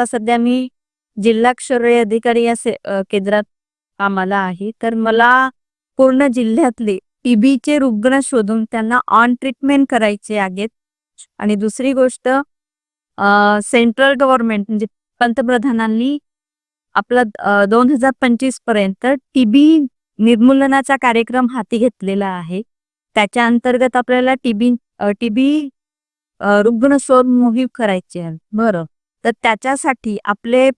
आता सध्या मी जिल्हा क्षरोय अधिकारी या केंद्रात कामाला आहे. तर मला पूर्ण जिल्ह्यातले टीबीचे रुग्ण शोधून त्यांना ऑन ट्रीटमेंट करायचे आहेत. आणि दुसरी गोष्ट सेंट्रल गव्हर्नमेंट म्हणजे पंतप्रधानांनी आपला दोन हजार पंचवीसपर्यंत टीबी निर्मूलनाचा कार्यक्रम हाती घेतलेला आहे. त्याच्या अंतर्गत आपल्याला टीबी टीबी रुग्ण शोध मोहीम करायची आहे. बरं. तर त्याच्यासाठी आपले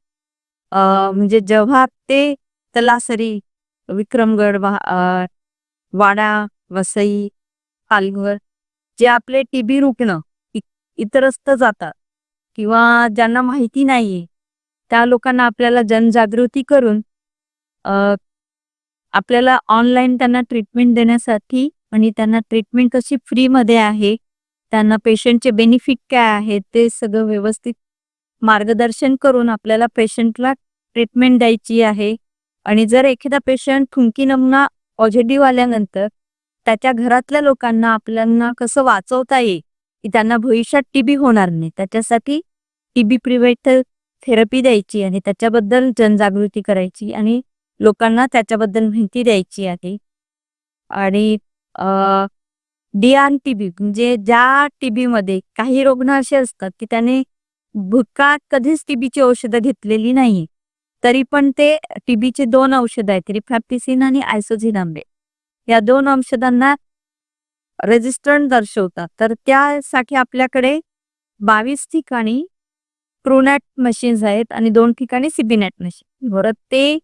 म्हणजे जेव्हा ते तलासरी विक्रमगड वा- अ, वाडा वसई पालघर जे आपले टीबी रुग्ण इतरस्त जातात किंवा ज्यांना माहिती नाहीये त्या लोकांना आपल्याला जनजागृती करून आपल्याला ऑनलाईन त्यांना ट्रीटमेंट देण्यासाठी आणि त्यांना ट्रीटमेंट कशी फ्रीमध्ये आहे त्यांना पेशंटचे बेनिफिट काय आहे ते सगळं व्यवस्थित मार्गदर्शन करून आपल्याला पेशंटला ट्रीटमेंट द्यायची आहे. आणि जर एखादा पेशंट थुंकी नमुना पॉझिटिव्ह आल्यानंतर त्याच्या घरातल्या लोकांना आपल्याला कसं वाचवता येईल की त्यांना भविष्यात टीबी होणार नाही त्याच्यासाठी टीबी प्रिव्हेंटिव्ह थेरपी द्यायची आणि त्याच्याबद्दल जनजागृती करायची आणि लोकांना त्याच्याबद्दल माहिती द्यायची आहे. आणि डी आर टीबी म्हणजे ज्या टीबी मध्ये काही रुग्ण असे असतात की त्याने भूतकाळात कधीच टीबीची औषधं घेतलेली नाही. तरी पण ते टीबीचे दोन औषधं आहेत रिफॅप्टिसिन आणि आयसोझिनाम्बे या दोन औषधांना रेजिस्टंट दर्शवतात. तर त्यासाठी आपल्याकडे बावीस ठिकाणी प्रोनॅट मशीन्स आहेत आणि दोन ठिकाणी सिबिनॅट मशीन. बरं ते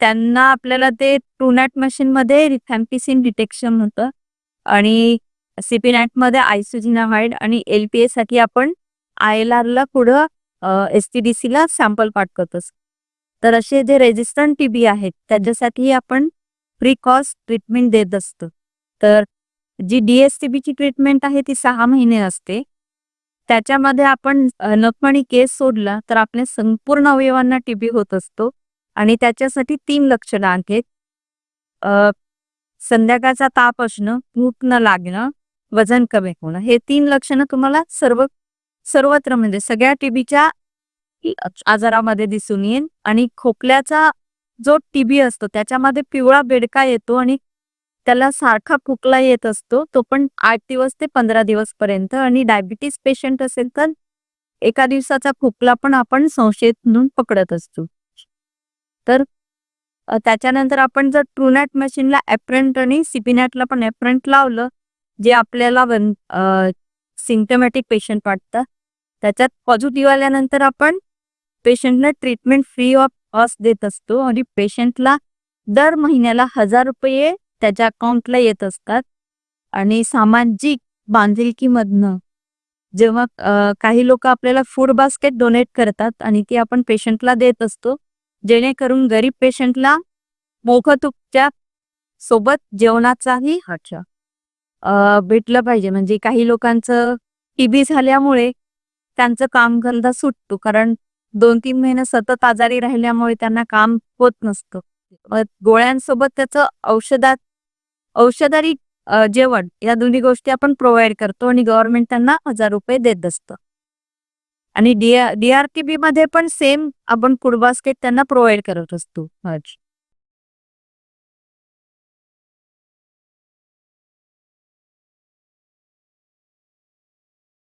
त्यांना आपल्याला ते ट्रूनॅट मशीन मध्ये रिफॅम्पिसिन डिटेक्शन होतं आणि सिपिनॅटमध्ये आयसोजिनामाइड आणि एलपीए साठी आपण आय एल आर ला पुढं एस टी डी सीला सॅम्पल पाठवतो तर असे जे रेजिस्टंट टीबी आहेत त्याच्यासाठी आपण फ्री कॉस्ट ट्रीटमेंट देत असतो. तर जी डीएसटीबीची ट्रीटमेंट आहे ती सहा महिने असते. त्याच्यामध्ये आपण नकमणी केस सोडला तर आपल्या संपूर्ण अवयवांना टीबी होत असतो. आणि त्याच्यासाठी तीन लक्षणं आहेत. संध्याकाळचा ताप असणं भूक न लागणं वजन कमी होणं हे तीन लक्षणं तुम्हाला सर्व सर्वत्र म्हणजे सगळ्या टीबीच्या आजारामध्ये दिसून येईल आणि खोकल्याचा जो टीबी असतो त्याच्यामध्ये पिवळा बेडका येतो आणि त्याला सारखा खोकला येत असतो तो पण आठ दिवस ते पंधरा दिवस पर्यंत आणि डायबिटीस पेशंट असेल तर एका दिवसाचा खोकला पण आपण संशयित म्हणून पकडत असतो. तर त्याच्यानंतर आपण जर ट्रूनॅट मशीनला एप्रंट आणि सिपिनॅटला पण ॲप्रंट लावलं जे आपल्याला सिम्टमॅटिक पेशंट वाटतं त्याच्यात पॉझिटिव्ह आल्यानंतर आपण पेशंटला ट्रीटमेंट फ्री ऑफ कॉस्ट देत असतो. आणि पेशंटला दर महिन्याला हजार रुपये त्याच्या अकाउंटला येत असतात. आणि सामाजिक बांधिलकीमधनं जेव्हा काही लोक आपल्याला फूड बास्केट डोनेट करतात आणि ती आपण पेशंटला देत असतो. जेणेकरून गरीब पेशंटला मोफत उपचार सोबत जेवणाचाही अच्छा भेटलं पाहिजे. म्हणजे काही लोकांचं टीबी झाल्यामुळे त्यांचं कामधंदा सुटतो. कारण दोन तीन महिने सतत आजारी राहिल्यामुळे त्यांना काम होत नसतं. गोळ्यांसोबत त्याचं औषधात औषधारी जेवण या दोन्ही गोष्टी आपण प्रोव्हाइड करतो आणि गव्हर्नमेंट त्यांना हजार रुपये देत असतं. आणि डी डीआरटीबी मध्ये पण सेम आपण फूड बास्केट त्यांना प्रोव्हाइड करत असतो.